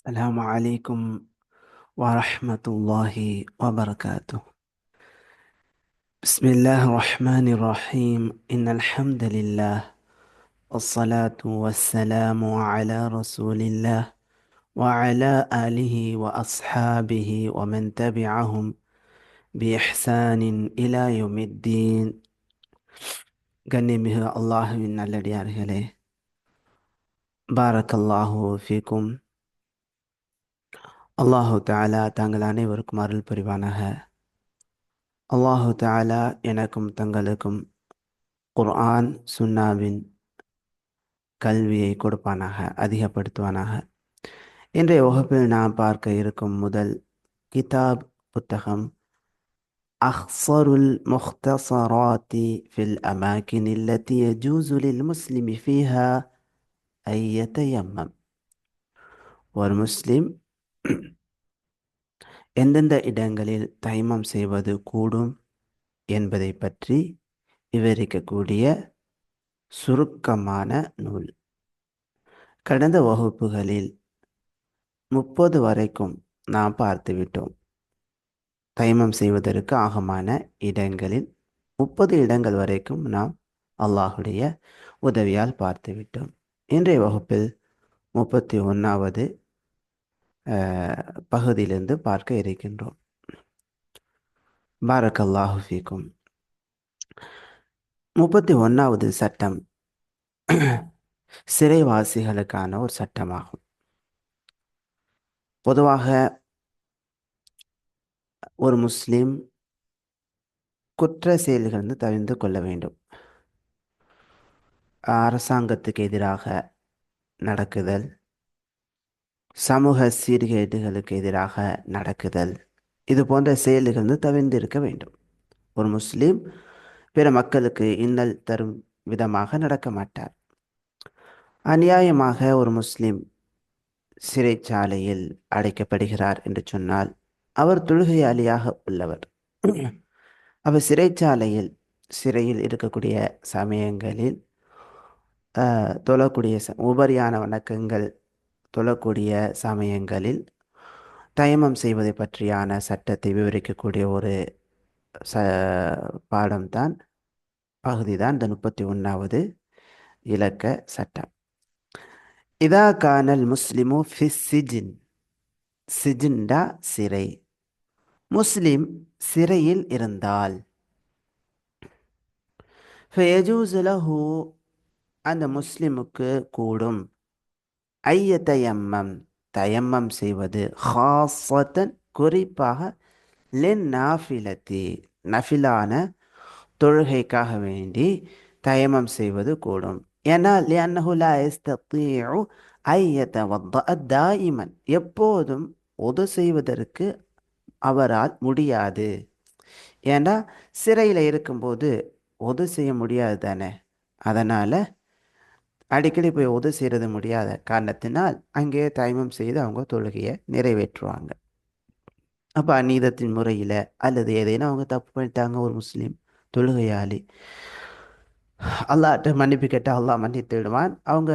السلام عليكم ورحمة الله وبركاته. بسم الله الرحمن الرحيم. إن الحمد لله والصلاة والسلام على رسول الله وعلى آله وأصحابه ومن تبعهم بإحسان إلى يوم الدين. قنمه الله ഗണ്യമിഹ അള്ളാഹുവിൻ بارك الله فيكم அல்லாஹு தாலா தங்கள் அனைவருக்கும் அருள் புரிவானாக அல்லாஹு தாலா எனக்கும் தங்களுக்கும் குர்ஆன் சுன்னாவின் கல்வியை கொடுப்பானாக அதிகப்படுத்துவானாக இன்றைய வகுப்பில் நாம் பார்க்க இருக்கும் முதல் கிதாப் புத்தகம் அஹ்சருல் முஹ்தசராத்தி ஃபில் அமாக்கின் இல்லத்தி ஜூசுலில் முஸ்லிமி ஃபீஹா ஐயத்தையம்மம் ஒரு முஸ்லிம் எந்தெந்த இடங்களில் தைமம் செய்வது கூடும் என்பதை பற்றி விவரிக்கக்கூடிய சுருக்கமான நூல். கடந்த வகுப்புகளில் முப்பது வரைக்கும் நாம் பார்த்துவிட்டோம் தைமம் செய்வதற்கு ஆகமான இடங்களில் முப்பது இடங்கள் வரைக்கும் நாம் அல்லாஹுடைய உதவியால் பார்த்துவிட்டோம் இன்றைய வகுப்பில் முப்பத்தி ஒன்றாவது பகுதியிலிருந்து பார்க்க இருக்கின்றோம். பாரக்கல்லாஹு ஃபீக்கும். முப்பத்தி ஒன்றாவது சட்டம் சிறைவாசிகளுக்கான ஒரு சட்டமாகும். பொதுவாக ஒரு முஸ்லீம் குற்ற செயல்களிலிருந்து தவிர்த்து கொள்ள வேண்டும். அரசாங்கத்துக்கு எதிராக நடக்குதல் சமூக சீர்கேடுகளுக்கு எதிராக நடக்குதல். இது போன்ற செயல்கள் வந்து தவிர்ந்திருக்க வேண்டும். ஒரு முஸ்லீம் பிற மக்களுக்கு இன்னல் தரும் விதமாக நடக்க மாட்டார். அநியாயமாக ஒரு முஸ்லீம் சிறைச்சாலையில் அடைக்கப்படுகிறார் என்று சொன்னால் அவர் தொழுகையாளியாக உள்ளவர். அவர் சிறைச்சாலையில் சிறையில் இருக்கக்கூடிய சமயங்களில் தொழக்கூடிய உபரியான வணக்கங்கள் தொழக்கூடிய சமயங்களில் தயமம் செய்வதை பற்றியான சட்டத்தை விவரிக்கக்கூடிய ஒரு ச பாடம்தான் பகுதி தான் இந்த முப்பத்தி ஒன்றாவது இலக்க சட்டம். இதா கானல் முஸ்லிமு ஃபிசிஜின் சிஜின்டா சிறை. முஸ்லிம் சிறையில் இருந்தால். ஃபயஜூசுலஹு அந்த முஸ்லிமுக்கு கூடும். ஐய தயம்மம் தயம்மம் செய்வது ஹாசத்தன் குறிப்பாக லென் நாஃபிலத்தி நஃபிலான தொழுகைக்காக வேண்டி தயமம் செய்வது கூடும். ஏன்னா லியன்னஹுலா எஸ்தீஉ ஐயத்தவத்த தாயிமன். எப்போதும் உது செய்வதற்கு அவரால் முடியாது. ஏன்னா சிறையில் இருக்கும்போது உது செய்ய முடியாது தானே. அதனால் அடிக்கடி போய் உதவி செய்கிறது முடியாத காரணத்தினால் அங்கே தயமம் செய்து அவங்க தொழுகையை நிறைவேற்றுவாங்க. அப்போ அநீதத்தின் முறையில் அல்லது ஏதேனும் அவங்க தப்பு பண்ணிட்டாங்க ஒரு முஸ்லீம் தொழுகையாளி. அல்லாட்ட மன்னிப்பு கேட்டால் அல்லாஹ் மன்னித்து விடுவான். அவங்க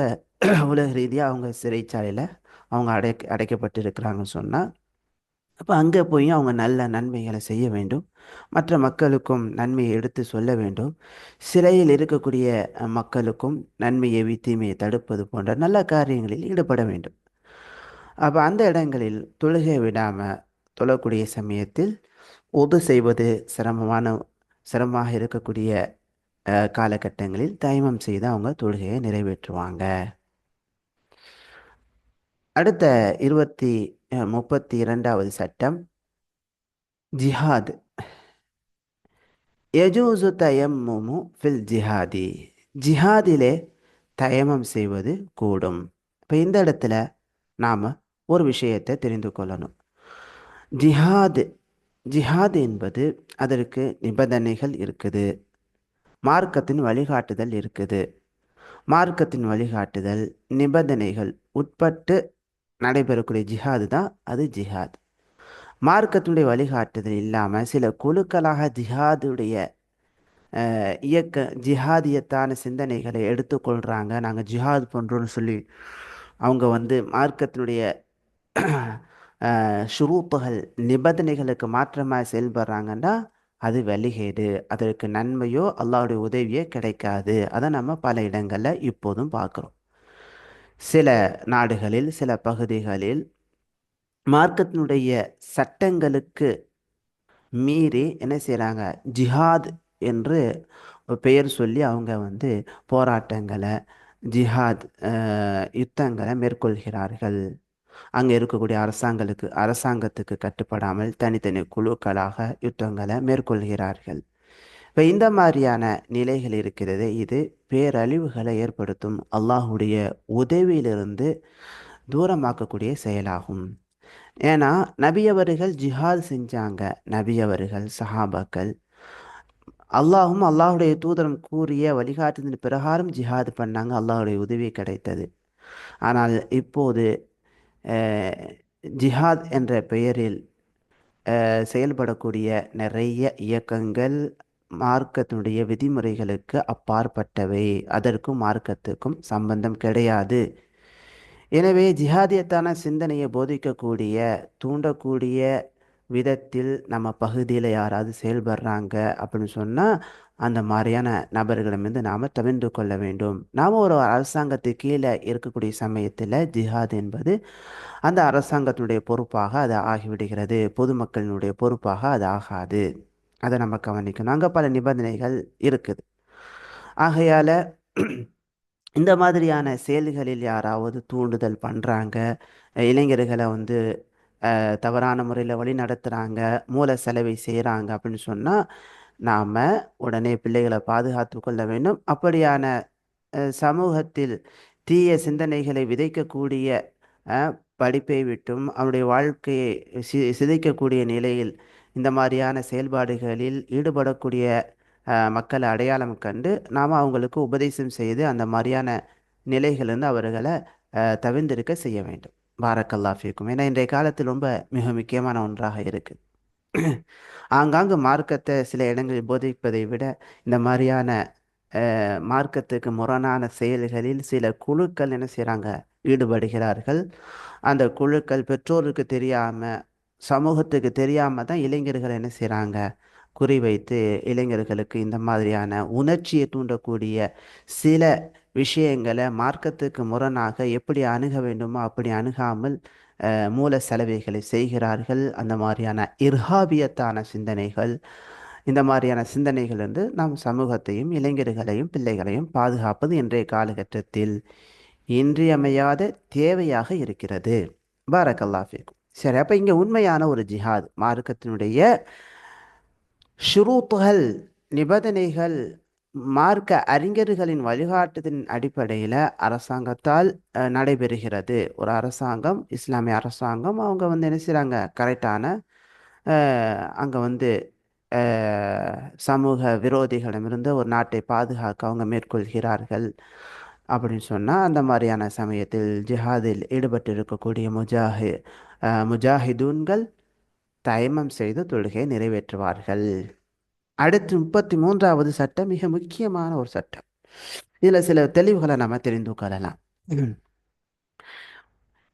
உலக ரீதியாக அவங்க சிறைச்சாலையில் அவங்க அடை அடைக்கப்பட்டு இருக்கிறாங்கன்னு சொன்னால் அப்போ அங்கே போய் அவங்க நல்ல நன்மைகளை செய்ய வேண்டும். மற்ற மக்களுக்கும் நன்மையை எடுத்து சொல்ல வேண்டும். சிறையில் இருக்கக்கூடிய மக்களுக்கும் நன்மையை தீமையை தடுப்பது போன்ற நல்ல காரியங்களில் ஈடுபட வேண்டும். அப்போ அந்த இடங்களில் தொழுகை விடாமல் தொழக்கூடிய சமயத்தில் உது செய்வது சிரமமான சிரமமாக இருக்கக்கூடிய காலகட்டங்களில் தைமம் செய்து அவங்க தொழுகையை நிறைவேற்றுவாங்க. அடுத்த இருபத்தி முப்பத்தி இரண்டாவது சட்டம். ஜிஹாத். யஜூசு தயம்முமு ஃபில் ஜிஹாதி. ஜிஹாதிலே தயமம் செய்வது கூடும். இப்போ இந்த இடத்துல நாம் ஒரு விஷயத்தை தெரிந்து கொள்ளணும். ஜிஹாது. ஜிஹாது என்பது அதற்கு நிபந்தனைகள் இருக்குது. மார்க்கத்தின் வழிகாட்டுதல் இருக்குது. மார்க்கத்தின் வழிகாட்டுதல் நிபந்தனைகள் உட்பட்டு நடைபெறக்கூடிய ஜிஹாது தான் அது ஜிஹாத். மார்க்கத்தினுடைய வழிகாட்டுதல் இல்லாமல் சில குழுக்களாக ஜிஹாதுடைய இயக்க ஜிஹாதியத்தான சிந்தனைகளை எடுத்துக்கொள்கிறாங்க நாங்கள் ஜிஹாத் பண்ணுறோன்னு சொல்லி அவங்க வந்து மார்க்கத்தினுடைய ஷுரூப்புகள் நிபந்தனைகளுக்கு மாற்றமாக செயல்படுறாங்கன்னா அது வெளிகேடு அதற்கு நன்மையோ அல்லாவுடைய உதவியோ கிடைக்காது. அதை நம்ம பல இடங்களில் இப்போதும் பார்க்குறோம். சில நாடுகளில் சில பகுதிகளில் மார்க்கத்தினுடைய சட்டங்களுக்கு மீறி என்ன செய்கிறாங்க ஜிஹாத் என்று பெயர் சொல்லி அவங்க வந்து போராட்டங்களை ஜிஹாத் யுத்தங்களை மேற்கொள்கிறார்கள். அங்கே இருக்கக்கூடிய அரசாங்கத்துக்கு அரசாங்கத்துக்கு கட்டுப்படாமல் தனித்தனி குழுக்களாக யுத்தங்களை மேற்கொள்கிறார்கள். இப்போ இந்த மாதிரியான நிலைகள் இருக்கிறது. இது பேரழிவுகளை ஏற்படுத்தும் அல்லாஹுடைய உதவியிலிருந்து தூரமாக்கக்கூடிய செயலாகும். ஏன்னா நபியவர்கள் ஜிஹாத் செஞ்சாங்க. நபியவர்கள் சஹாபாக்கள். அல்லாஹும் அல்லாஹுடைய தூதரம் கூறிய வழிகாட்டுதலின் பிரகாரம் ஜிஹாத் பண்ணாங்க. அல்லாஹுடைய உதவி கிடைத்தது. ஆனால் இப்போது ஜிஹாத் என்ற பெயரில் செயல்படக்கூடிய நிறைய இயக்கங்கள் மார்க்கத்தினுடைய விதிமுறைகளுக்கு அப்பாற்பட்டவை. அதற்கும் மார்க்கத்துக்கும் சம்பந்தம் கிடையாது. எனவே ஜிஹாதியத்தான சிந்தனையை போதிக்கக்கூடிய தூண்டக்கூடிய விதத்தில் நம்ம பகுதியில் யாராவது செயல்படுறாங்க அப்படின்னு சொன்னால் அந்த மாதிரியான நபர்களிடமிருந்து நாம் தவிர்ந்து கொள்ள வேண்டும். நாம் ஒரு அரசாங்கத்துக்கு கீழே இருக்கக்கூடிய சமயத்தில் ஜிஹாத் என்பது அந்த அரசாங்கத்தினுடைய பொறுப்பாக அது ஆகிவிடுகிறது. பொதுமக்களினுடைய பொறுப்பாக அது ஆகாது. அதை நம்ம கவனிக்கணும். அங்கே பல நிபந்தனைகள் இருக்குது. ஆகையால் இந்த மாதிரியான செயல்களில் யாராவது தூண்டுதல் பண்ணுறாங்க இளைஞர்களை வந்து தவறான முறையில் வழி நடத்துகிறாங்க மூல செலவை செய்கிறாங்க அப்படின்னு சொன்னால் நாம் உடனே பிள்ளைகளை பாதுகாத்து கொள்ள வேண்டும். அப்படியான சமூகத்தில் தீய சிந்தனைகளை விதைக்கக்கூடிய படிப்பை விட்டும் அவருடைய வாழ்க்கையை சி சிதைக்கக்கூடிய நிலையில் இந்த மாதிரியான செயல்பாடுகளில் ஈடுபடக்கூடிய மக்களை அடையாளம் கண்டு நாம் அவங்களுக்கு உபதேசம் செய்து அந்த மாதிரியான நிலைகளிலிருந்து அவர்களை தவிர்ந்திருக்க செய்ய வேண்டும். பாரக்கல்லாஃபிக்கும் ஏன்னா இன்றைய காலத்தில் ரொம்ப மிக முக்கியமான ஒன்றாக இருக்குது ஆங்காங்கு மார்க்கத்தை சில இடங்களில் போதிப்பதை விட இந்த மாதிரியான மார்க்கத்துக்கு முரணான செயல்களில் சில குழுக்கள் என்ன செய்கிறாங்க ஈடுபடுகிறார்கள். அந்த குழுக்கள் பெற்றோருக்கு தெரியாமல் சமூகத்துக்கு தெரியாமல் தான் இளைஞர்கள் என்ன செய்கிறாங்க குறிவைத்து இளைஞர்களுக்கு இந்த மாதிரியான உணர்ச்சியை தூண்டக்கூடிய சில விஷயங்களை மார்க்கத்துக்கு முரணாக எப்படி அணுக வேண்டுமோ அப்படி அணுகாமல் மூல செலவைகளை செய்கிறார்கள். அந்த மாதிரியான இர்ஹாபியத்தான சிந்தனைகள் இந்த மாதிரியான சிந்தனைகள் வந்து நம் சமூகத்தையும் இளைஞர்களையும் பிள்ளைகளையும் பாதுகாப்பது இன்றைய காலகட்டத்தில் இன்றியமையாத தேவையாக இருக்கிறது. பாரக்கல்லா ஃபீக்கும். சரி அப்போ இங்கே உண்மையான ஒரு ஜிஹாத். மார்க்கத்தினுடைய ஷுரூத்துகள் நிபந்தனைகள் மார்க்க அறிஞர்களின் வழிகாட்டுதின் அடிப்படையில் அரசாங்கத்தால் நடைபெறுகிறது. ஒரு அரசாங்கம் இஸ்லாமிய அரசாங்கம் அவங்க வந்து என்ன செய்கிறாங்க கரெக்டான அங்கே வந்து சமூக விரோதிகளிடமிருந்து ஒரு நாட்டை பாதுகாக்க அவங்க மேற்கொள்கிறார்கள் அப்படின்னு சொன்னால் அந்த மாதிரியான சமயத்தில் ஜிஹாதில் ஈடுபட்டு இருக்கக்கூடிய முஜாஹி முஜாஹிதூன்கள் தயமம் செய்து தொழுகையை நிறைவேற்றுவார்கள். அடுத்து முப்பத்தி மூன்றாவது சட்டம் மிக முக்கியமான ஒரு சட்டம். இதில் சில தெளிவுகளை நம்ம தெரிந்து கொள்ளலாம்.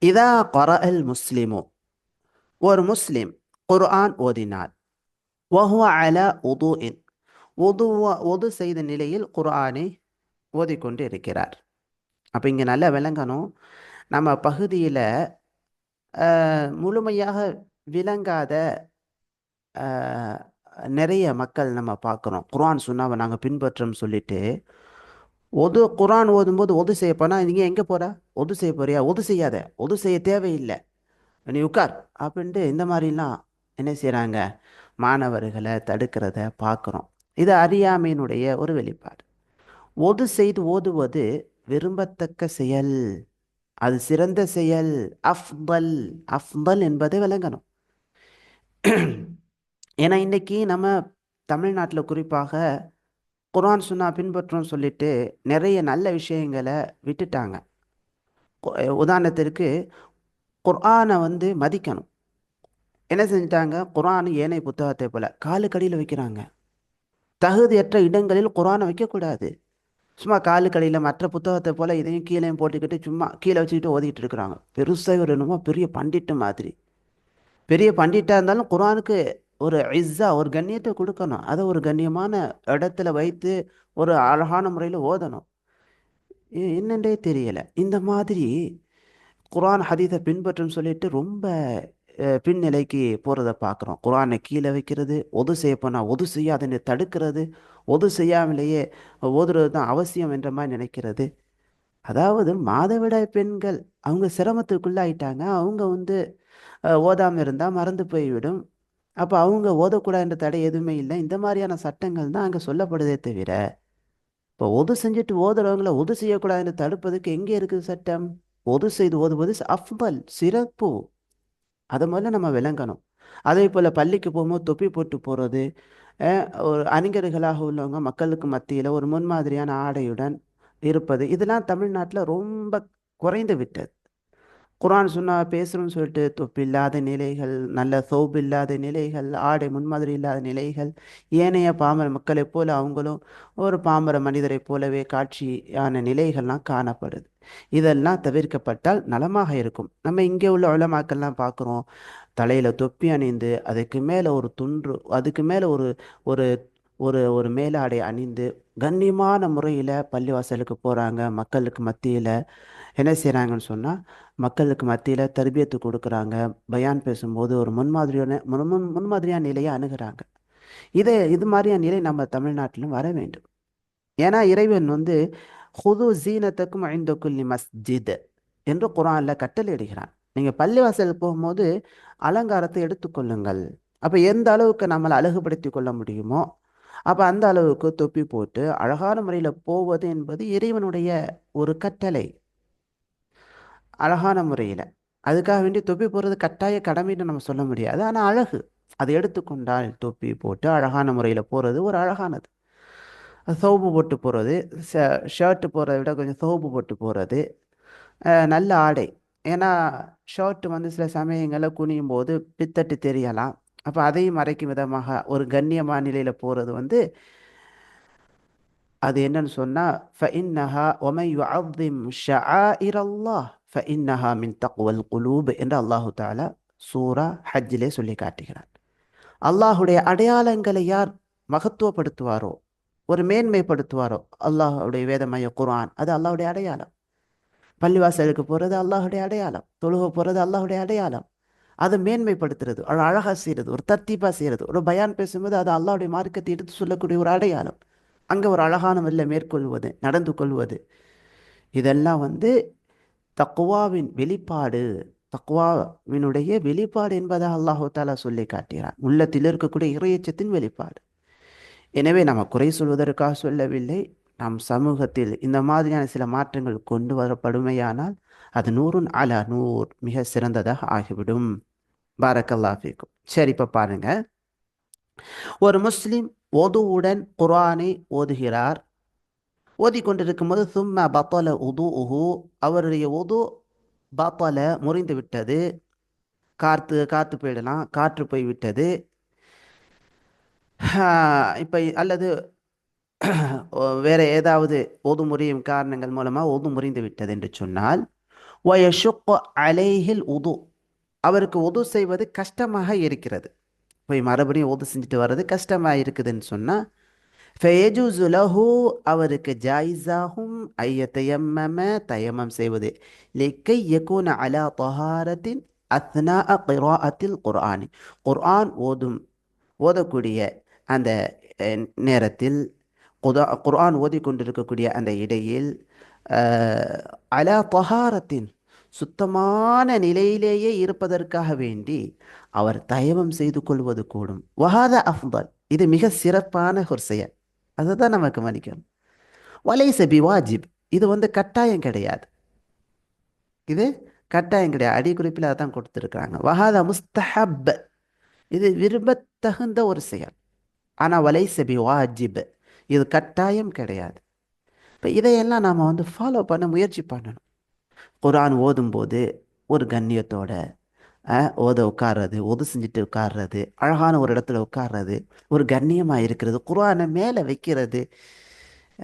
இதா கொரல் முஸ்லிமு. ஒரு முஸ்லிம் குர்ஆன் ஓதினார் வஹுவ அல உதுஇன். உதுவ உது செய்த நிலையில் குர்ஆனை ஓதிக்கொண்டு இருக்கிறார். அப்போ இங்கே நல்லா விளங்கணும். நம்ம பகுதியில் முழுமையாக விளங்காத நிறைய மக்கள் நம்ம பார்க்குறோம். குரான் சொன்னாவை நாங்கள் பின்பற்றோம் சொல்லிட்டு. ஒது குரான் ஓதும்போது ஒது செய்ய போனா நீங்கள் எங்கே போகிற ஒது செய்ய போறியா? ஒது செய்யாத. ஒது செய்ய தேவையில்லை. நீ உட்கார். அப்படின்ட்டு இந்த மாதிரிலாம் என்ன செய்கிறாங்க மாணவர்களை தடுக்கிறத பார்க்குறோம். இது அறியாமையினுடைய ஒரு வெளிப்பாடு. ஒது செய்து ஓதுவது விரும்பத்தக்க செயல். அது சிறந்த செயல் அஃபல் அஃபல் என்பதை விளங்கணும். ஏன்னா இன்னைக்கு நம்ம தமிழ்நாட்டில் குறிப்பாக குரான் சுன்னா பின்பற்றோம் சொல்லிட்டு நிறைய நல்ல விஷயங்களை விட்டுட்டாங்க. உதாரணத்திற்கு குர்ஆனை வந்து மதிக்கணும். என்ன செஞ்சிட்டாங்க? குரான் ஏனைய புத்தகத்தை போல காலுக்கடியில் வைக்கிறாங்க. தகுதியற்ற இடங்களில் குரானை வைக்கக்கூடாது. சும்மா காலு கடையில் மற்ற புத்தகத்தை போல் இதையும் கீழேயும் போட்டுக்கிட்டு சும்மா கீழே வச்சுக்கிட்டு ஓதிக்கிட்டு இருக்கிறாங்க. பெருசாக ஒரு என்னமோ பெரிய பண்டிட்டு மாதிரி. பெரிய பண்டிட்டாக இருந்தாலும் குரானுக்கு ஒரு ஐஸா ஒரு கண்ணியத்தை கொடுக்கணும். அதை ஒரு கண்ணியமான இடத்துல வைத்து ஒரு அழகான முறையில் ஓதணும். என்னென்றே தெரியலை. இந்த மாதிரி குரான் ஹதீஸை பின்பற்றும் சொல்லிட்டு ரொம்ப பின்னிலைக்கு போகிறத பார்க்குறோம் குரானை கீழே வைக்கிறது ஒது செய்யப்போனால் ஒது ஒது செய்யாதுன்னு தடுக்கிறது ஒது செய்யாமலேயே ஓதுறது தான் அவசியம் என்ற மாதிரி நினைக்கிறது. அதாவது மாதவிடாய் பெண்கள் அவங்க சிரமத்துக்குள்ளாயிட்டாங்க. அவங்க வந்து ஓதாமல் இருந்தால் மறந்து போய்விடும். அப்போ அவங்க ஓதக்கூடாதுன்ற தடை எதுவுமே இல்லை. இந்த மாதிரியான சட்டங்கள் தான் அங்கே சொல்லப்படுதே தவிர இப்போ ஒது செஞ்சுட்டு ஓதுறவங்களை ஒது செய்யக்கூடாதுன்னு தடுப்பதுக்கு எங்கே இருக்குது சட்டம்? ஒது செய்து ஓதுவது அஃபல் சிறப்பு. அதை முதல்ல நம்ம விளங்கணும். அதே போல் பள்ளிக்கு போகும்போது தொப்பி போட்டு போகிறது ஒரு அறிஞர்களாக உள்ளவங்க மக்களுக்கு மத்தியில் ஒரு முன்மாதிரியான ஆடையுடன் இருப்பது இதெல்லாம் தமிழ்நாட்டில் ரொம்ப குறைந்து விட்டது. குரான் சொன்னால் பேசுகிறோம்னு சொல்லிட்டு தொப்பி இல்லாத நிலைகள் நல்ல சோப்பு இல்லாத நிலைகள் ஆடை முன்மாதிரி இல்லாத நிலைகள் ஏனைய பாமர மக்களைப் போல அவங்களும் ஒரு பாமர மனிதரைப் போலவே காட்சியான நிலைகள்லாம் காணப்படுது. இதெல்லாம் தவிர்க்கப்பட்டால் நலமாக இருக்கும். நம்ம இங்கே உள்ள உலமாக்கள்லாம் பார்க்குறோம். தலையில் தொப்பி அணிந்து அதுக்கு மேலே ஒரு துன்று அதுக்கு மேலே ஒரு ஒரு ஒரு ஒரு மேலாடை அணிந்து கண்ணியமான முறையில் பள்ளிவாசலுக்கு போகிறாங்க மக்களுக்கு மத்தியில் என்ன செய்கிறாங்கன்னு சொன்னால் மக்களுக்கு மத்தியில் தர்பியத்து கொடுக்குறாங்க. பயான் பேசும்போது ஒரு முன்மாதிரியான முன் முன் முன்மாதிரியான நிலையை அணுகிறாங்க. இதே இது மாதிரியான நிலை நம்ம தமிழ்நாட்டிலும் வர வேண்டும். ஏன்னா இறைவன் வந்து ஹுது ஜீனத்துக்கும் ஐந்த குல்லி மஸ்ஜித் என்று குரானில் கட்டளையிடுகிறான். நீங்கள் பள்ளிவாசல் போகும்போது அலங்காரத்தை எடுத்துக்கொள்ளுங்கள் அப்போ எந்த அளவுக்கு நம்மளை அழகுபடுத்தி கொள்ள முடியுமோ அப்போ அந்த அளவுக்கு தொப்பி போட்டு அழகான முறையில் போவது என்பது இறைவனுடைய ஒரு கட்டளை. அழகான முறையில். அதுக்காக வேண்டி தொப்பி போடுறது கட்டாய கடமைன்னு நம்ம சொல்ல முடியாது. ஆனால் அழகு. அதை எடுத்துக்கொண்டால் தொப்பி போட்டு அழகான முறையில் போகிறது ஒரு அழகானது. சோப்பு போட்டு போகிறது ஷர்ட்டு போடுறத விட கொஞ்சம் சோப்பு போட்டு போகிறது நல்ல ஆடை. ஏன்னா ஷர்ட் வந்து சில சமயங்களில் குனியும் போது பித்தட்டு தெரியலாம். அப்போ அதையும் மறைக்கும் விதமாக ஒரு கண்ணியமான நிலையில் போகிறது வந்து அது என்னன்னு சொன்னால் ஃபஇன்னஹா ஒமை யுஅظிம் ஷஆஇர் அல்லாஹ் ஃபஇன்னஹா மின் தக்வல் குலூப் என்று அல்லாஹு தாலா சூரா ஹஜ்ஜிலே சொல்லி காட்டுகிறான். அல்லாஹுடைய அடையாளங்களை யார் மகத்துவப்படுத்துவாரோ ஒரு மேன்மைப்படுத்துவாரோ? அல்லாஹுடைய வேதமய குரான் அது அல்லாஹுடைய அடையாளம். பள்ளிவாசலுக்கு போகிறது அல்லாஹுடைய அடையாளம். தொழுக போகிறது அல்லாஹுடைய அடையாளம். அதை மேன்மைப்படுத்துறது ஒரு அழகாக செய்கிறது ஒரு தர்த்தீப்பாக செய்கிறது ஒரு பயான் பேசும்போது அது அல்லாஹுடைய மார்க்கத்தை எடுத்து சொல்லக்கூடிய ஒரு அடையாளம். அங்கே ஒரு அழகான வல்ல மேற்கொள்வது நடந்து கொள்வது. இதெல்லாம் வந்து தக்குவாவின் வெளிப்பாடு. தக்குவாவினுடைய வெளிப்பாடு என்பதை அல்லாஹு தாலா சொல்லி காட்டுகிறான். உள்ளத்தில் இருக்கக்கூடிய இறையச்சத்தின் வெளிப்பாடு. எனவே நம்ம குறை சொல்வதற்காக சொல்லவில்லை. நம் சமூகத்தில் இந்த மாதிரியான சில மாற்றங்கள் கொண்டு வரப்படுமையானால் அது நூறுன் அலா நூர் மிக சிறந்ததாக ஆகிவிடும். பாரக்கல்லாஃபிக்கும் சரி இப்போ பாருங்க. ஒரு முஸ்லிம் ஒதுவுடன் குரானை ஓதுகிறார். ஓதிக்கொண்டிருக்கும் போது சும்மா பத்தல உது உஹு அவருடைய உது பத்தல முறிந்து விட்டது. காற்று காற்று போயிடலாம். காற்று போய் விட்டது. இப்போ அல்லது வேற ஏதாவது ஓது முறியும் காரணங்கள் மூலமாக ஒது முறிந்து விட்டது என்று சொன்னால் வயஷுக் அலைஹில் உது. அவருக்கு உது செய்வது கஷ்டமாக இருக்கிறது. போய் மறுபடியும் உது செஞ்சுட்டு வர்றது கஷ்டமாக இருக்குதுன்னு சொன்னால் ஃபெயஜுசுலஹு அவருக்கு ஜாயிஸாகும். ஐய தயம்மம தயமம் செய்வது. லிக்கை யகுன அலா தொஹாரத்தின் அத்னா கிராஅத்தில் குர்ஆனி. குர்ஆன் ஓதும் ஓதக்கூடிய அந்த நேரத்தில் குதா குர்ஆன் ஓதிக்கொண்டிருக்கக்கூடிய அந்த இடையில் அலா பஹாரத்தின் சுத்தமான நிலையிலேயே இருப்பதற்காக வேண்டி அவர் தயவம் செய்து கொள்வது கூடும். வஹாத அஃபல் இது மிக சிறப்பான ஒரு செயல். அதை தான் நம்ம கவனிக்கணும். வாஜிப் இது வந்து கட்டாயம் கிடையாது. இது கட்டாயம் கிடையாது. அடிக்குறிப்பில் அதான் கொடுத்துருக்குறாங்க. வஹாத முஸ்தஹப். இது விரும்பத்தகுந்த ஒரு செயல். ஆனால் வலை செபி வாஜிப். இது கட்டாயம் கிடையாது. இப்போ இதையெல்லாம் நாம் வந்து ஃபாலோ பண்ண முயற்சி பண்ணணும். குர்ஆன் ஓதும்போது ஒரு கண்ணியத்தோட ஓத உட்கார்றது ஒது செஞ்சுட்டு உட்கார்றது அழகான ஒரு இடத்துல உட்கார்றது ஒரு கண்ணியமாக இருக்கிறது குர்ஆனை மேலே வைக்கிறது.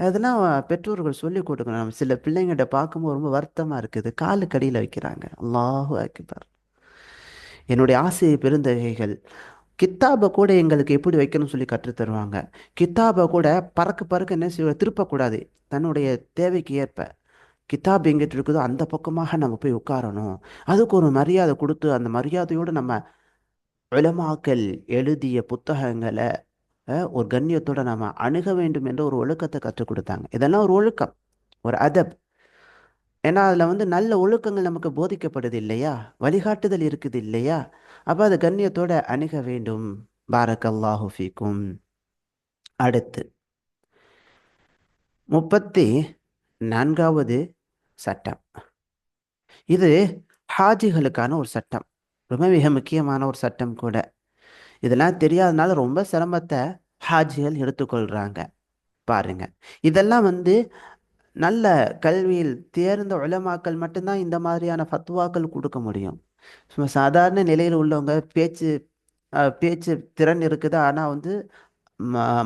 அதெல்லாம் பெற்றோர்கள் சொல்லி கொடுக்கணும். நம்ம சில பிள்ளைங்கிட்ட பார்க்கும்போது ரொம்ப வருத்தமாக இருக்குது. காலு கடியில் வைக்கிறாங்க. அல்லாஹு அக்பர். என்னுடைய ஆசை பெருந்தகைகள் கித்தாபை கூட எங்களுக்கு எப்படி வைக்கணும்னு சொல்லி கற்றுத் தருவாங்க கித்தாபை கூட பறக்க பறக்க என்ன செய்ய திருப்பக்கூடாது. தன்னுடைய தேவைக்கு ஏற்ப. கித்தாப் எங்கிட்ட இருக்குதோ அந்த பக்கமாக நம்ம போய் உட்காரணும். அதுக்கு ஒரு மரியாதை கொடுத்து அந்த மரியாதையோடு நம்ம உலமாக்கல் எழுதிய புத்தகங்களை ஒரு கண்ணியத்தோட நம்ம அணுக வேண்டும் என்ற ஒரு ஒழுக்கத்தை கற்றுக் கொடுத்தாங்க. இதெல்லாம் ஒரு ஒழுக்கம் ஒரு அதப். ஏன்னா அதில் வந்து நல்ல ஒழுக்கங்கள் நமக்கு போதிக்கப்படுது இல்லையா? வழிகாட்டுதல் இருக்குது இல்லையா? அப்போ அது கண்ணியத்தோட அணுக வேண்டும். பாரக்கல்லாஹு ஃபீக்கும். அடுத்து முப்பத்தி நான்காவது சட்டம். இது ஹாஜிகளுக்கான ஒரு சட்டம். ரொம்ப மிக முக்கியமான ஒரு சட்டம் கூட. இதெல்லாம் தெரியாதனால ரொம்ப சிரமத்தை ஹாஜிகள் எடுத்துக்கொள்கிறாங்க பாருங்க. இதெல்லாம் வந்து நல்ல கல்வியில் தேர்ந்த உலமாக்கள் மட்டும்தான் இந்த மாதிரியான ஃபத்வாக்கள் கொடுக்க முடியும். சும்மா சாதாரண நிலையில் உள்ளவங்க பேச்சு பேச்சு திறன் இருக்குது? ஆனால் வந்து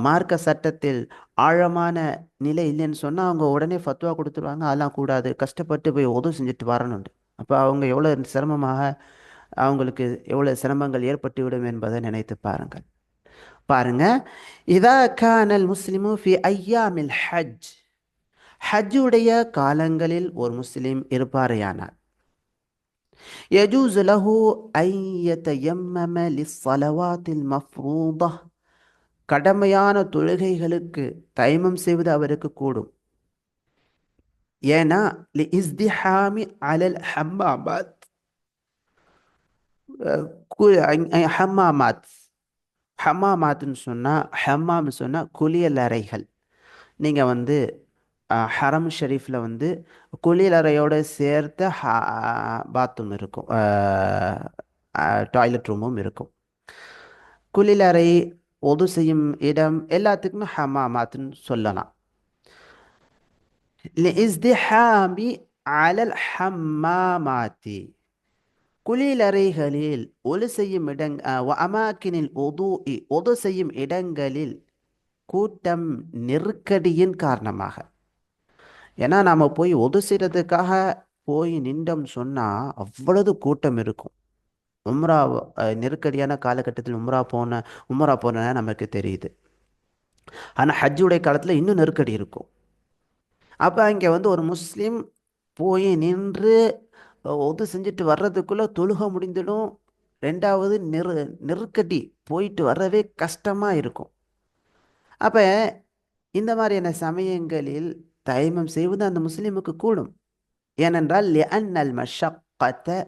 மார்க்க சட்டத்தில் ஆழமான நிலை இல்லைன்னு சொன்னால் அவங்க உடனே ஃபத்துவா கொடுத்துருவாங்க. அதெல்லாம் கூடாது. கஷ்டப்பட்டு போய் உதவு செஞ்சுட்டு வரணுண்டு அப்போ அவங்க எவ்வளோ சிரமமாக அவங்களுக்கு எவ்வளோ சிரமங்கள் ஏற்பட்டு விடும் என்பதை நினைத்து பாருங்கள். பாருங்க. இதா கானல் முஸ்லிமு ஃபி ஐயாமில் ஹஜ். ஹஜ்ஜுடைய காலங்களில் ஒரு முஸ்லீம் இருப்பாரையானார் يجوز له أن يتيمم للصلوات المفروضة கடமையான தொழுகைகளுக்கு தைமம் செய்வது அவருக்கு கூடும் ஏன்னா லி இஸ்திஹாமி அலல் ஹம்மாமாத் அஹ் கு- அங்- அங் ஹம்மாமாத் ஹம்மாமாத்னு சொன்னால் ஹம்மாம்னு சொன்னால் குளியல் அறைகள் நீங்கள் வந்து அஹ், ஹரம் ஷெரீஃபில் வந்து குளியலறையோடு சேர்த்த பாத்ரூம் இருக்கும். டாய்லெட் ரூமும் இருக்கும். குளியலறை ஒது செய்யும் இடம் எல்லாத்துக்குமே ஹமாமாத்துன்னு சொல்லலாம். இஸ்திஹாமி அலல் ஹம்மாமாத்தி. குளியலறைகளில் ஒலு செய்யும் இடங் அமாக்கினில் ஒது ஒது செய்யும் இடங்களில் கூட்டம் நெருக்கடியின் காரணமாக. ஏன்னா நாம் போய் ஒது செய்கிறதுக்காக போய் நின்றோம் சொன்னால் அவ்வளவு கூட்டம் இருக்கும். உம்ரா நெருக்கடியான காலகட்டத்தில் உம்ரா போன உம்ரா போன நமக்கு தெரியுது. ஆனால் ஹஜ்ஜுடைய காலத்தில் இன்னும் நெருக்கடி இருக்கும். அப்போ அங்கே வந்து ஒரு முஸ்லீம் போய் நின்று ஒது செஞ்சுட்டு வர்றதுக்குள்ளே தொழுக முடிந்துடும். ரெண்டாவது நெரு நெருக்கடி போயிட்டு வர்றவே கஷ்டமாக இருக்கும். அப்போ இந்த மாதிரியான சமயங்களில் தைமம் செய்வது அந்த முஸ்லீமுக்கு கூடும். ஏனென்றால் லிஅன்னல் மஷக்கத்த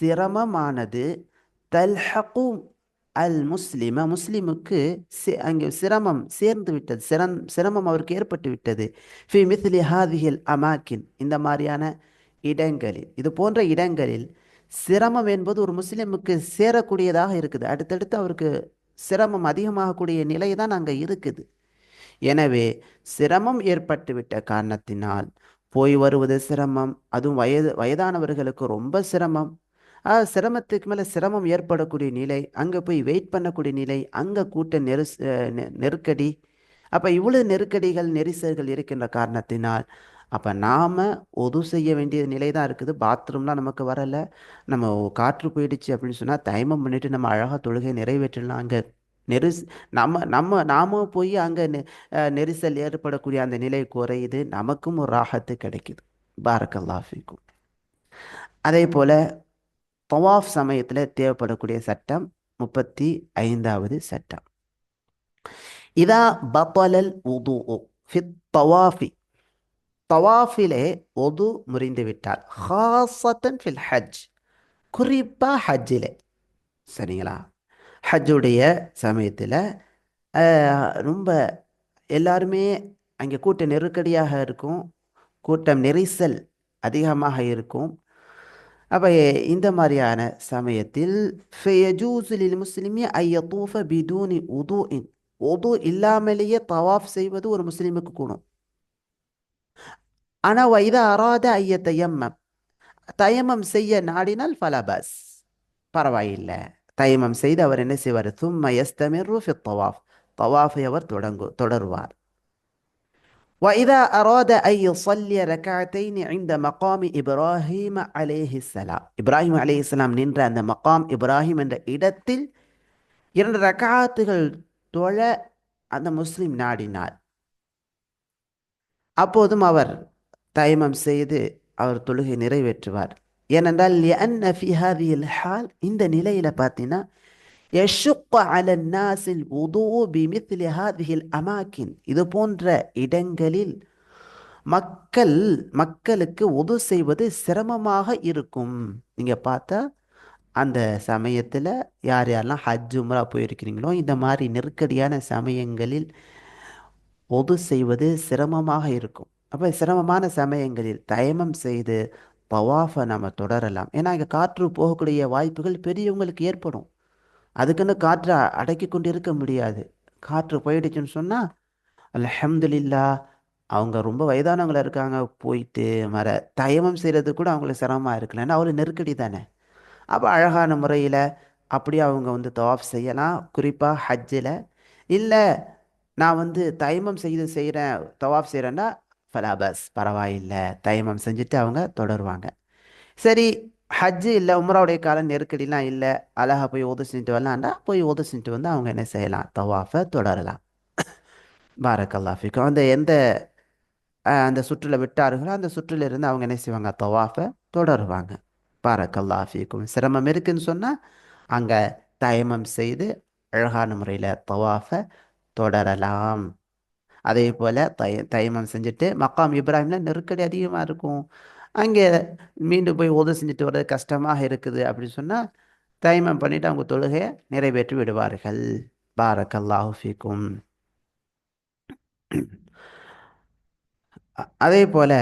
சிரமமானது தல்ஹகு அல் முஸ்லிம முஸ்லிமுக்கு சி- அங்கே சிரமம் சேர்ந்து விட்டது சிரம் சிரமம் அவருக்கு ஏற்பட்டு விட்டது. ஃபி மித்லி ஹாதிஹில் அமாக்கின் இந்த மாதிரியான இடங்களில் இது போன்ற இடங்களில் சிரமம் என்பது ஒரு முஸ்லிமுக்கு சேரக்கூடியதாக இருக்குது. அடுத்தடுத்து அவருக்கு சிரமம் அதிகமாகக்கூடிய நிலை தான் அங்கே இருக்குது. எனவே சிரமம் ஏற்பட்டுவிட்ட காரணத்தினால் போய் வருவது சிரமம் அதுவும் வயது வயதானவர்களுக்கு ரொம்ப சிரமம். சிரமத்துக்கு மேலே சிரமம் ஏற்படக்கூடிய நிலை அங்கே போய் வெயிட் பண்ணக்கூடிய நிலை அங்கே கூட்ட நெரு நெ- நெருக்கடி. அப்போ இவ்வளவு நெருக்கடிகள் நெரிசல்கள் இருக்கின்ற காரணத்தினால் அப்போ நாம் ஒது செய்ய வேண்டிய நிலை தான் இருக்குது. பாத்ரூம்லாம் நமக்கு வரலை. நம்ம காற்று போயிடுச்சு அப்படின்னு சொன்னால் தைமம் பண்ணிட்டு நம்ம அழகாக தொழுகை நிறைவேற்றலாம் நெரிஸ் நம்ம நம்ம நாம போய் அங்கே நெரிசல் ஏற்படக்கூடிய அந்த நிலை குறையுது. நமக்கும் ஒரு ராகத்து கிடைக்குது. பாரக்கல்லாஹ் ஃபீக்கும். அதே போல் தவாஃப் சமயத்தில் தேவைப்படக்கூடிய சட்டம் முப்பத்தி ஐந்தாவது சட்டம். இதா பத்தலல் உது ஃபித் தவாஃபி. தவாஃபிலே ஒது முறிந்து விட்டால் ஹாசத்தன் ஃபில் ஹஜ். குறிப்பாக ஹஜ்ஜிலே. சரிங்களா? ஹஜ்ஜுடைய சமயத்தில் ரொம்ப எல்லாருமே அங்கே கூட்ட நெருக்கடியாக இருக்கும். கூட்டம் நெரிசல் அதிகமாக இருக்கும். அப்போ இந்த மாதிரியான சமயத்தில் ஃபயஜூசுலில் முஸ்லிமி ஐயத்தூஃப பிதூனி உதூஇன். உது இல்லாமலேயே தவாஃப் செய்வது ஒரு முஸ்லீமுக்கு கூடும். ஆனால் வைத அராத ஐய தயம்மம் தயமம் செய்ய நாடினால் ஃபலபஸ் பரவாயில்லை. தயமம் செய்து அவர் என்ன செய்வார் தும்ம எஸ்தமிரு ஃபி தவாஃப் தவாஃபை அவர் தொடங்கு தொடருவார் وإذا أراد أن يصلي ركعتين عند مقام إبراهيم عليه السلام இப்ராஹிம் அலைஹிஸ்ஸலாம் நின்ற அந்த மகாம் இப்ராஹிம் என்ற இடத்தில் இரண்டு ரக்காத்துகள் தொழ அந்த முஸ்லிம் நாடினார் அப்போதும் அவர் தயமம் செய்து அவர் தொழுகை நிறைவேற்றுவார் ஏனென்றால் என்ன ஃபி ஹால் இந்த நிலையில் பார்த்தீங்கன்னா எஷுக்க அல நாசில் உதூ பிமித்லி அமாக்கின் இது போன்ற இடங்களில் மக்கள் மக்களுக்கு உது செய்வது சிரமமாக இருக்கும். நீங்கள் பார்த்தா அந்த சமயத்தில் யார் யாரெல்லாம் ஹஜ் உம்ரா போயிருக்கிறீங்களோ இந்த மாதிரி நெருக்கடியான சமயங்களில் ஒது செய்வது சிரமமாக இருக்கும். அப்போ சிரமமான சமயங்களில் தயமம் செய்து பவாஃபை நம்ம தொடரலாம். ஏன்னா இங்கே காற்று போகக்கூடிய வாய்ப்புகள் பெரியவங்களுக்கு ஏற்படும். அதுக்குன்னு காற்றை அடக்கி கொண்டு இருக்க முடியாது. காற்று போயிடுச்சுன்னு சொன்னால் அல்ஹம்துலில்லா அவங்க ரொம்ப வயதானவங்களாக இருக்காங்க போயிட்டு மர தயமம் செய்கிறது கூட அவங்களுக்கு சிரமமாக இருக்கலாம் ஏன்னா அவ்வளோ நெருக்கடி தானே. அப்போ அழகான முறையில் அப்படியே அவங்க வந்து தவாஃப் செய்யலாம். குறிப்பாக ஹஜ்ஜில். இல்லை நான் வந்து தயமம் செய்து செய்கிறேன் தவாஃப் செய்கிறேன்னா ஃபலாபஸ் பரவாயில்லை. தயமம் செஞ்சுட்டு அவங்க தொடருவாங்க. சரி ஹஜ்ஜு இல்லை உம்ராவுடைய காலம் நெருக்கடிலாம் இல்லை. அழகாக போய் உதவு செஞ்சுட்டு வரலான்னா போய் உதவு செஞ்சுட்டு வந்து அவங்க என்ன செய்யலாம்? தவாஃபை தொடரலாம். பாரக்கல்லாஃபிக்கும் அந்த எந்த அந்த சுற்றுல விட்டார்களோ அந்த சுற்றுல இருந்து அவங்க என்ன செய்வாங்க? தவாஃபை தொடருவாங்க. பாரக்கல்லாஃபிக்கும் சிரமம் இருக்குன்னு சொன்னால் அங்கே தயமம் செய்து அழகான முறையில் தவாஃபை தொடரலாம். அதே போல் தய தயமம் செஞ்சுட்டு மக்காம் இப்ராஹிமில் நெருக்கடி அதிகமாக இருக்கும். அங்கே மீண்டும் போய் உதவி செஞ்சுட்டு வர்றது கஷ்டமாக இருக்குது அப்படின்னு சொன்னால் தயமம் பண்ணிவிட்டு அவங்க தொழுகையை நிறைவேற்றி விடுவார்கள். பாரக்கல்லாஹு ஃபீக்கும். அதே போல்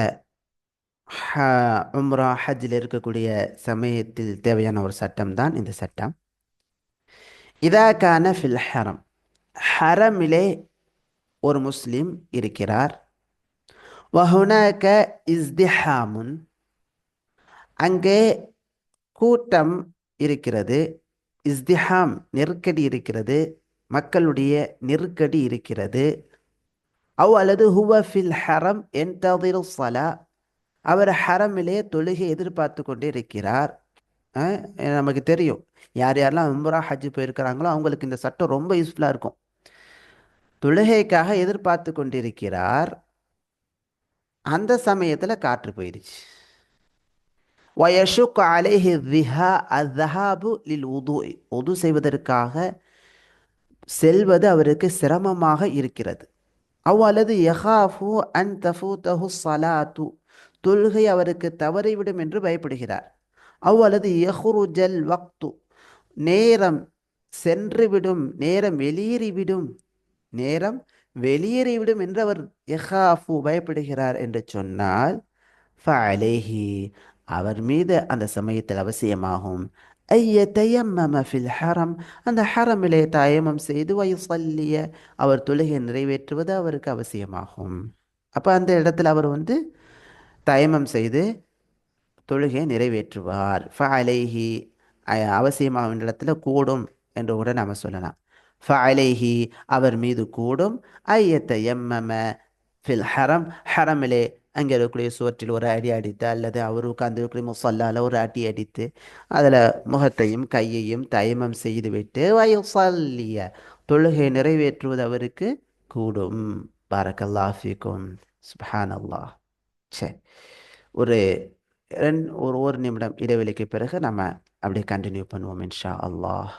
உம்ரா ஹஜ்ஜில் இருக்கக்கூடிய சமயத்தில் தேவையான ஒரு சட்டம் தான் இந்த சட்டம். இதாக்கான ஃபில்ஹரம் ஃபில் ஹரம். ஹரமிலே ஒரு முஸ்லிம் இருக்கிறார். வஹுனாக இஸ்திஹாமுன். அங்கே கூட்டம் இருக்கிறது. இஸ்திஹாம் நெருக்கடி இருக்கிறது. மக்களுடைய நெருக்கடி இருக்கிறது. அவ் அல்லது ஹுவ ஃபில் ஹரம் என்ததிரு சலா அவர் ஹரமிலே தொழுகை எதிர்பார்த்து கொண்டே இருக்கிறார் நமக்கு தெரியும். யார் யாரெல்லாம் உம்ரா ஹஜ் போயிருக்கிறாங்களோ அவங்களுக்கு இந்த சட்டம் ரொம்ப யூஸ்ஃபுல்லாக இருக்கும். தொழுகைக்காக எதிர்பார்த்து கொண்டிருக்கிறார். அந்த சமயத்தில் காற்று போயிடுச்சு. வயஷுக் அலேஹி திஹா அஸ்ஹாபு லில் உது உது செய்வதற்காக செல்வது அவருக்கு சிரமமாக இருக்கிறது. அவ் அல்லது யஹாஃபு அன் தஃபூதஹு சலாத்து தொழுகை அவருக்கு தவறிவிடும் என்று பயப்படுகிறார். அவ் அல்லது யஹ்ருஜல் வக்து. நேரம் சென்றுவிடும் நேரம் வெளியேறிவிடும். நேரம் வெளியேறிவிடும் என்று அவர் யஹாஃபு பயப்படுகிறார் என்று சொன்னால் ஃபஅலைஹி அவர் மீது அந்த சமயத்தில் அவசியமாகும். ஐய ஃபில் ஹரம் அந்த ஹரமிலே தயமம் செய்து வயசல்லிய அவர் தொழுகை நிறைவேற்றுவது அவருக்கு அவசியமாகும். அப்போ அந்த இடத்துல அவர் வந்து தயமம் செய்து தொழுகை நிறைவேற்றுவார். ஃபலேஹி அவசியமாகும் இடத்துல கூடும் என்று கூட நாம் சொல்லலாம். ஃபலைஹி அவர் மீது கூடும் ஐயத்த எம்மம ஃபில் ஹரம் ஹரமிலே அங்கே இருக்கக்கூடிய சுவற்றில் ஒரு அடி அடித்து அல்லது அவர் உட்கார்ந்து இருக்கக்கூடிய முசல்லால் ஒரு அடி அடித்து அதில் முகத்தையும் கையையும் தயமம் செய்துவிட்டு வயசல்லிய தொழுகை நிறைவேற்றுவது அவருக்கு கூடும் பாரக்கல்லாஹ் ஃபீக்கும் சுப்ஹானல்லாஹ் சரி ஒரு ரெண்டு ஒரு ஒரு நிமிடம் இடைவெளிக்கு பிறகு நம்ம அப்படியே கண்டினியூ பண்ணுவோம் இன்ஷா அல்லாஹ்